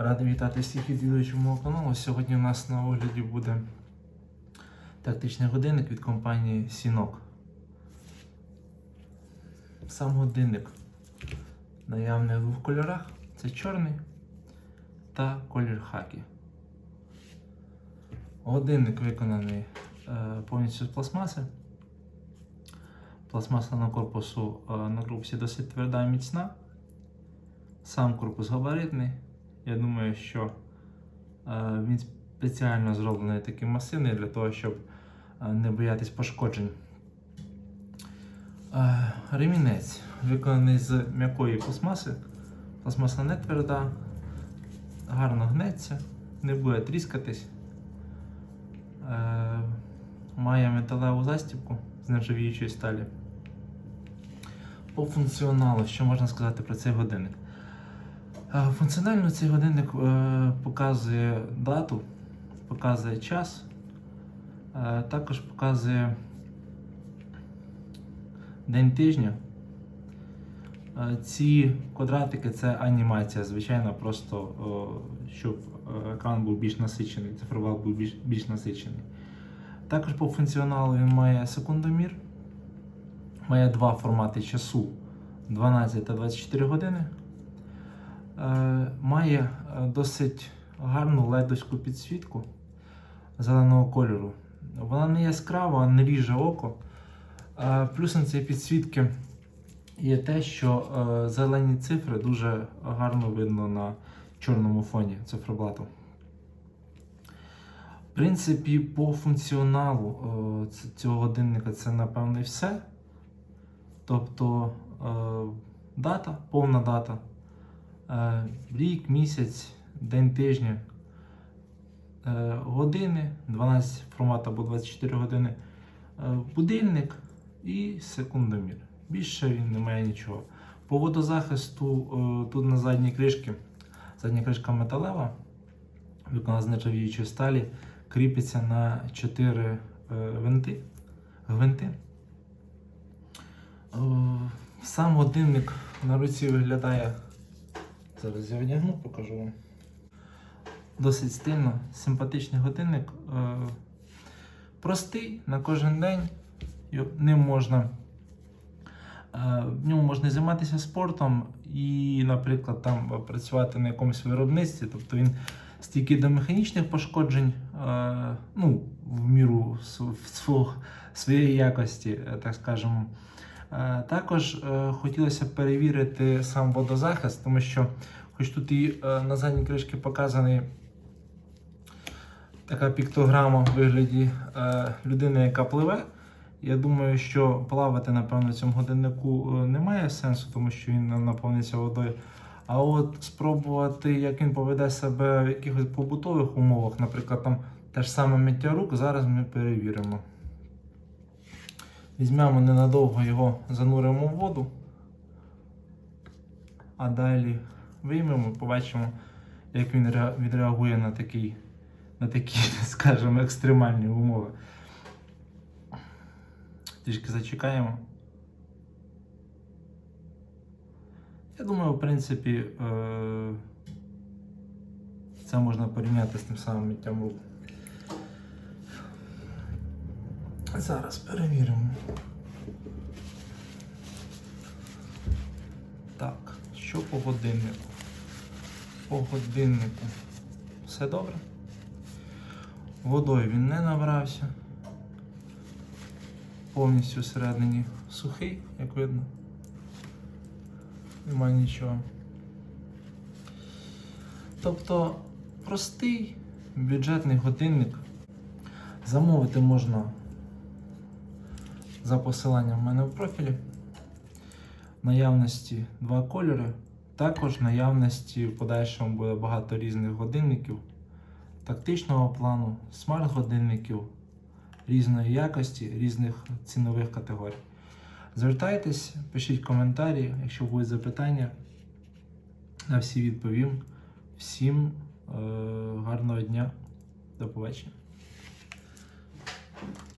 Радий вітати всіх відвідувачів мого каналу. Сьогодні у нас на огляді буде тактичний годинник від компанії Сінок. Сам годинник наявний в двох кольорах. Це чорний та колір хакі. Годинник виконаний е, повністю з пластмаси. Пластмаса на корпусу е, на корпусі досить тверда і міцна. Сам корпус габаритний. Я думаю, що е, він спеціально зроблений таким масивний для того, щоб е, не боятись пошкоджень. Е, ремінець виконаний з м'якої пластмаси. Пластмаса не тверда, гарно гнеться, не буде тріскатись. Має металеву застібку з нержавіючої сталі. По функціоналу, що можна сказати про цей годинник? Функціонально цей годинник е, показує дату, показує час, е, також показує день тижня. Е, Ці квадратики це анімація, звичайно, просто щоб екран був більш насичений, циферблат був більш, більш насичений. Також по функціоналу він має секундомір, має два формати часу 12 та 24 години. Е, Має е, досить гарну ледовську підсвітку зеленого кольору. Вона не яскрава, не ріже око. Е, Плюсом цієї підсвітки є те, що зелені цифри дуже гарно видно на чорному фоні циферблату. В принципі, по функціоналу цього годинника це напевно все. Тобто дата, повна дата, рік, місяць, день тижня, е, години, 12 формат або 24 години, е, будильник і секундомір. Більше він не має нічого. По водозахисту е, тут на задній кришці, задня кришка металева, виконана з нержавіючої сталі, кріпиться на 4 е, винти. гвинти. Е, Сам годинник на руці виглядає. Зараз я одягну, покажу вам. Досить стильно, симпатичний годинник. Е, Простий на кожен день. Ним можна. е, В ньому можна займатися спортом і, наприклад, там працювати на якомусь виробництві. Тобто він стійкий до механічних пошкоджень, е, ну, в міру св- своєї якості, так скажемо. Е, Також е, хотілося б перевірити сам водозахист, тому що, хоч тут і е, на задній кришці показаний така піктограма в вигляді людини, яка пливе. Я думаю, що плавати, напевно, в цьому годиннику немає сенсу, тому що він наповниться водою. А от спробувати, як він поведе себе в якихось побутових умовах, наприклад, там те ж саме миття рук, зараз ми перевіримо. Візьмемо ненадовго його, зануримо в воду, а далі виймемо, побачимо, як він відреагує на такий, на такі, скажімо, екстремальні умови. Трішки зачекаємо. Я думаю, в принципі, е, це можна порівняти з тим самим миттям рук. Зараз перевіримо. Так, що по годиннику? По годиннику. Все добре? Водою він не набрався. Повністю всередині сухий, як видно. Немає нічого. Тобто простий бюджетний годинник. Замовити можна за посиланням в мене в профілі. Наявності два кольори. Також наявності в подальшому буде багато різних годинників, тактичного плану, смарт-годинників різної якості, різних цінових категорій. Звертайтесь, пишіть коментарі, якщо будуть запитання, на всі відповім. Всім е, гарного дня, до побачення.